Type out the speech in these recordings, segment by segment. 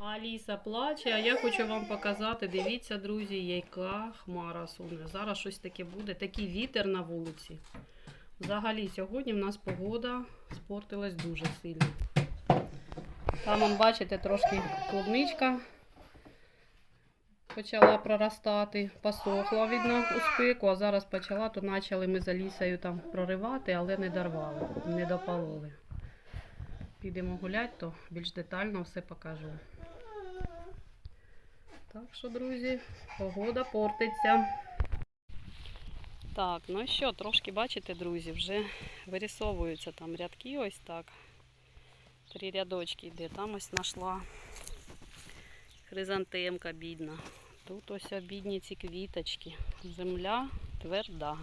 Аліса плаче, а я хочу вам показати. Дивіться, друзі, яка хмара суне. Зараз щось таке буде. Такий вітер на вулиці. Взагалі, сьогодні в нас погода спортилась дуже сильно. Там, бачите, трошки клубничка почала проростати, посохла, видно, у спеку, а зараз почала, то почали ми за лісою там проривати, але не дорвали, не допалили. Підемо гуляти, то більш детально все покажу. Так що, друзі, погода портиться. Так, ну що, трошки бачите, друзі, вже вирисовуються там рядки ось так. Три рядочки йде. Там ось знайшла хризантемка бідна. Тут ось бідні ці квіточки. Земля тверда.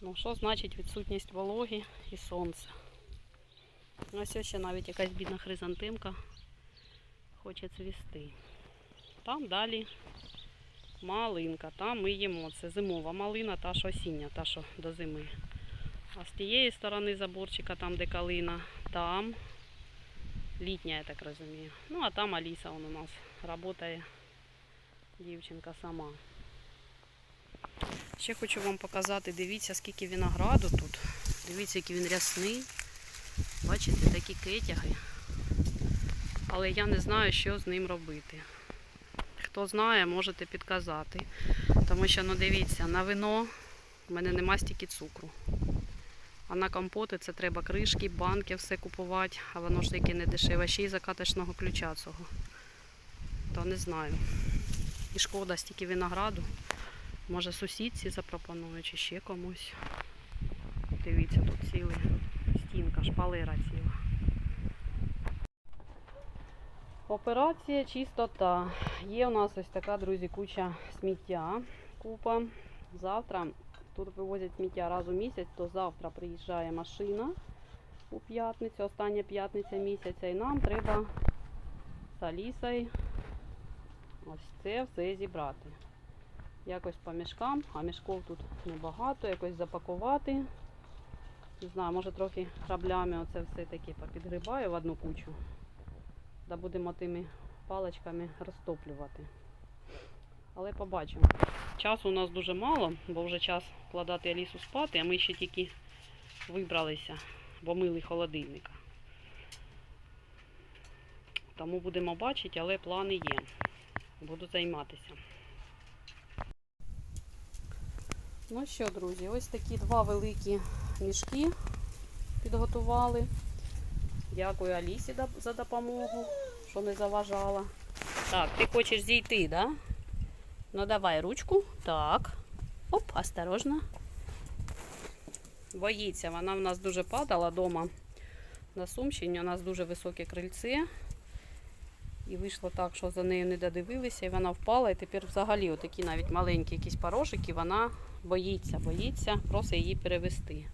Ну, що значить відсутність вологи і сонця? Ось ось ще навіть якась бідна хризантемка хоче цвісти. Там далі малинка, там ми їмо. Це зимова малина, та що осіння, та що до зими. А з тієї сторони заборчика, там де калина, там літня, я так розумію. Ну, а там Аліса у нас працює дівчинка сама. Ще хочу вам показати, дивіться, скільки винограду тут. Дивіться, який він рясний. Бачите, такі кетяги. Але я не знаю, що з ним робити. Хто знає, можете підказати. Тому що, ну дивіться, на вино в мене нема стільки цукру. А на компоти це треба кришки, банки, все купувати, а воно ж таке не дешеве. Ще й закаточного ключа цього. То не знаю. І шкода стільки винограду. Може сусідці запропоную чи ще комусь. Дивіться, тут ціла стінка, шпалера ціла. Операція чистота. Є у нас ось така, друзі, куча сміття. Купа. Завтра тут вивозять сміття раз у місяць, то завтра приїжджає машина у п'ятницю, остання п'ятниця місяця, і нам треба з Алісою ось це все зібрати. Якось по мішкам, а мішков тут небагато, якось запакувати. Не знаю, може трохи граблями оце все таки попідгрібаю в одну кучу. Да будемо тими паличками розтоплювати. Але побачимо. Часу у нас дуже мало, бо вже час вкладати Алісу спати, а ми ще тільки вибралися, бо мили холодильника. Тому будемо бачити, але плани є. Буду займатися. Ну що, друзі, ось такі два великі мішки підготували. Дякую Алісі за допомогу, що не заважала. Так, ти хочеш зійти, да? Ну давай ручку. Так. Оп, осторожно. Боїться, вона в нас дуже падала вдома на Сумщині. У нас дуже високе крильце. І вийшло так, що за нею не додивилися, і вона впала. І тепер взагалі отакі навіть маленькі якісь порошики, вона боїться, боїться, просить її перевести.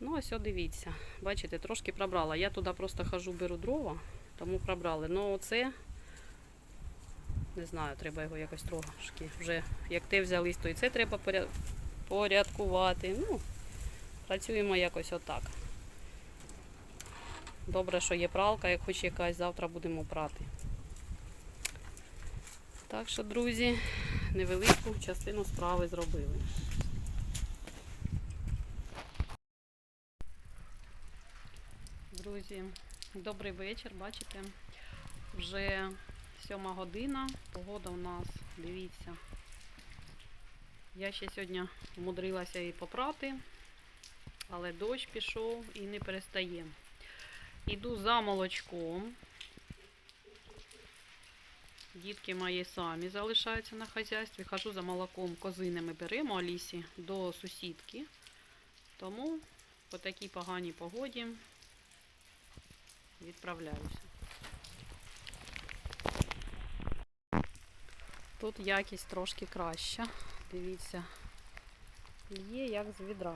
Ну, ось дивіться. Бачите, трошки пробрала. Я туди просто хожу, беру дрова, тому пробрали. Ну оце, не знаю, треба його якось трошки вже. Як те взялись, то і це треба порядкувати. Ну, працюємо якось отак. Добре, що є пралка, як хоч якась, завтра будемо прати. Так що, друзі, невелику частину справи зробили. Друзі, добрий вечір. Бачите, вже сьома година. Погода у нас, дивіться. Я ще сьогодні вмудрилася і попрати, але дощ пішов і не перестає. Іду за молочком. Дітки мої самі залишаються на хазяйстві. Хожу за молоком козинами беремо Алісі до сусідки. Тому по такій поганій погоді відправляюся. Тут якість трошки краща. Дивіться, є як з відра.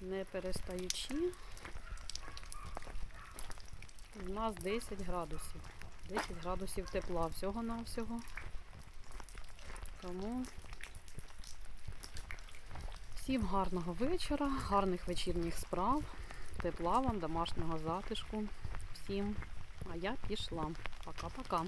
Не перестаючи. У нас 10 градусів. 10 градусів тепла всього-навсього. Тому всім гарного вечора, гарних вечірніх справ, тепла вам, домашнього затишку. Всім. А я пішла. Пока-пока.